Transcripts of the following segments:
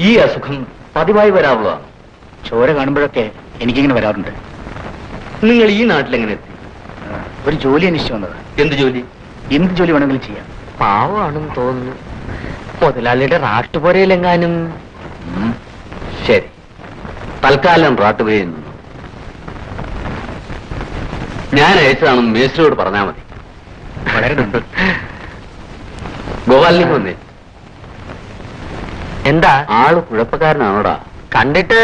ഈ അസുഖം പതിവായി വരാറുള്ളതാണ് ചോര കാണുമ്പോഴൊക്കെ എനിക്കിങ്ങനെ വരാറുണ്ട്. നിങ്ങൾ ഈ നാട്ടിലെങ്ങനെ എത്തി? ഒരു ജോലി അന്വേഷിച്ചു വന്നത്. എന്ത് ജോലി? എന്ത് ജോലി വേണമെങ്കിലും ചെയ്യാം. പാവമാണെന്ന് തോന്നുന്നു. മുതലാളിയുടെ റാട്ടുപുരയിലെങ്ങാനും. ശരി. തൽക്കാലം റാട്ടുപുരയിൽ നിന്നു ഞാൻ അയച്ചതാണെന്ന് മേസ്റ്റിനോട് പറഞ്ഞാൽ മതി. വളരെ ഗോപാലിലേക്ക് വന്നേ. എന്താ? ആൾ കുഴപ്പക്കാരനാണോടാ? കണ്ടിട്ട്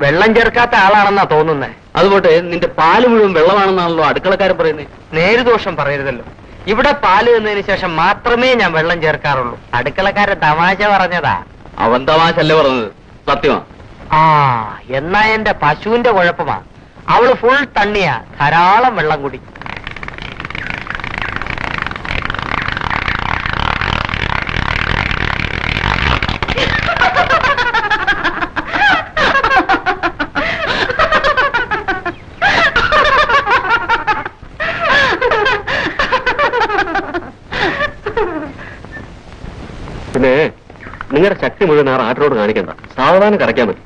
വെള്ളം ചേർക്കാത്ത ആളാണെന്നാ തോന്നുന്നേ. അതുപോട്ടെ നിന്റെ പാൽ മുഴുവൻ വെള്ളമാണെന്നാണല്ലോ അടുക്കളക്കാരൻ പറയുന്നത് നേരുദോഷം പറയരുതല്ലോ. ഇവിടെ പാൽ തന്നതിന് ശേഷം മാത്രമേ ഞാൻ വെള്ളം ചേർക്കാറുള്ളൂ. അടുക്കളക്കാരൻ തമാശ പറഞ്ഞതാ. അവൻ തമാശ അല്ലേ പറഞ്ഞത്? സത്യമാ. ആ എന്നാ എന്റെ പശുവിന്റെ കുഴപ്പമാ. അവൾ ഫുൾ തണ്ണിയാ. ധാരാളം വെള്ളം കുടി. പിന്നെ നിങ്ങളുടെ ശക്തി മുഴുവൻ ആ ആട്ടിനോട് കാണിക്കണ്ട. സാവധാനം കറക്കാൻ മതി.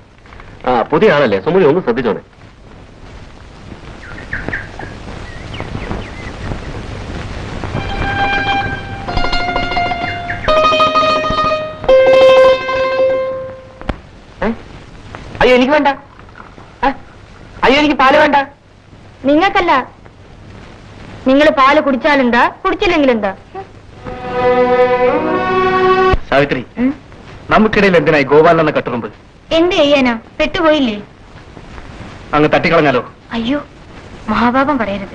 ആ പുതിയ ആളല്ലേ? സുമുനി ഒന്ന് ശ്രദ്ധിച്ചോണേ? അയ്യോ എനിക്ക് വേണ്ട? അയ്യോ എനിക്ക് പാൽ വേണ്ട. നിങ്ങൾക്കല്ല. നിങ്ങൾ പാൽ കുടിച്ചാലെന്താ? കുടിച്ചില്ലെങ്കിലെന്താ? സാവിത്രി നമുക്കിടയിൽ എന്തിനായി ഗോപാലൻ എന്ന കട്ടുറുമ്പ്? എന്ത് ചെയ്യാനാ? പെട്ടുപോയില്ലേ? അങ്ങ് തട്ടിക്കളഞ്ഞാലോ? അയ്യോ മഹാപാപം പറയരുത്.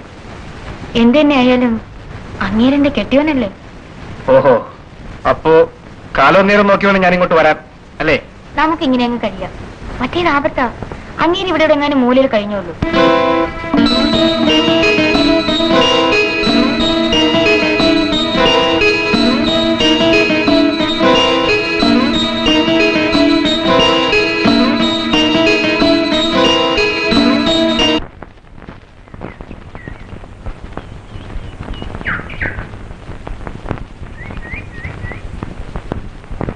എന്തെന്നെ ആയാലും അങ്ങേരന്റെ കെട്ടിയോനല്ലേ ഓഹോ അപ്പോ കാലം നേരം നോക്കി വേണം ഞാൻ ഇങ്ങോട്ട് വരാൻ അല്ലേ? നമുക്കിങ്ങനെ അങ്ങ് കഴിയാം. മറ്റേത് ആപത്താ അങ്ങേര് ഇവിടെ എങ്ങാനും മൂലയിൽ കഴിഞ്ഞോളൂ.